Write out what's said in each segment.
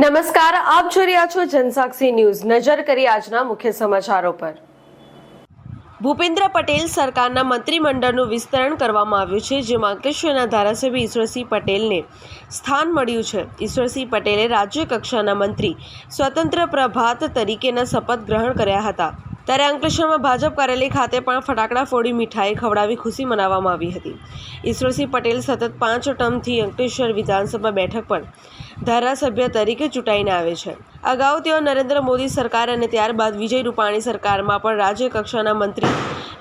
નમસ્કાર, આપ જોઈ રહ્યા છો જનસાક્ષી ન્યૂઝ. નજર કરી આજના મુખ્ય સમાચારો પર. ભૂપેન્દ્ર પટેલ સરકારના મંત્રીમંડળનું વિસ્તરણ કરવામાં આવ્યું છે, જેમાં અંકલેશ્વરના ધારાસભ્ય ઈશ્વરસિંહ પટેલને સ્થાન મળ્યું છે. ઈશ્વરસિંહ પટેલે રાજ્ય કક્ષાના મંત્રી સ્વતંત્ર પ્રભાત તરીકેના શપથ ગ્રહણ કર્યા હતા. ત્યારે અંકલેશ્વરમાં ભાજપ કાર્યાલય ખાતે પણ ફટાકડા ફોડી મીઠાઈ ખવડાવી ખુશી મનાવવામાં આવી હતી. ઈશ્વરસિંહ પટેલ સતત પાંચ ટર્મથી અંકલેશ્વર વિધાનસભા બેઠક પર ધારાસભ્ય તરીકે ચૂંટાઈને આવે છે. અગાઉ તેઓ નરેન્દ્ર મોદી સરકાર અને ત્યારબાદ વિજય રૂપાણી સરકારમાં પણ રાજ્ય કક્ષાના મંત્રી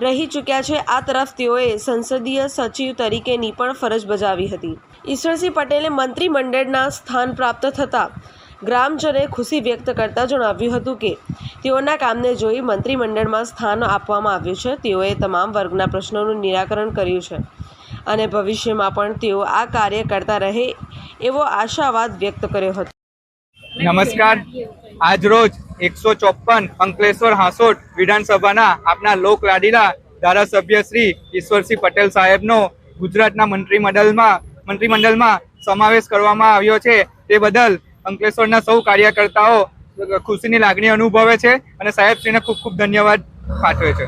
રહી ચૂક્યા છે. આ તરફ તેઓએ સંસદીય સચિવ તરીકેની પણ ફરજ બજાવી હતી. ઈશ્વરસિંહ પટેલે મંત્રીમંડળના સ્થાન પ્રાપ્ત થતાં ગ્રામજનોએ ખુશી વ્યક્ત કરતા જણાવ્યું હતું કે, તેઓના કામને જોઈ મંત્રીમંડળમાં સ્થાન આપવામાં આવ્યું છે. તેઓએ તમામ વર્ગના પ્રશ્નોનું નિરાકરણ કર્યું છે અને ભવિષ્યમાં પણ તેઓ આ કાર્ય કરતા રહે એવો આશાવાદ વ્યક્ત કર્યો હતો. નમસ્કાર. આજરોજ એકસો ચોપન અંકલેશ્વર હાંસોટ વિધાનસભાના આપના લોકલાડીલા ધારાસભ્ય શ્રી ઈશ્વરસિંહ પટેલ સાહેબનો ગુજરાતના મંત્રીમંડળમાં મંત્રીમંડળમાં સમાવેશ કરવામાં આવ્યો છે. તે બદલ અંકલેશ્વરના સૌ કાર્યકર્તાઓ ખુશીની લાગણી અનુભવે છે અને સાહેબશ્રીને ખૂબ ખૂબ ધન્યવાદ પાઠવે છે.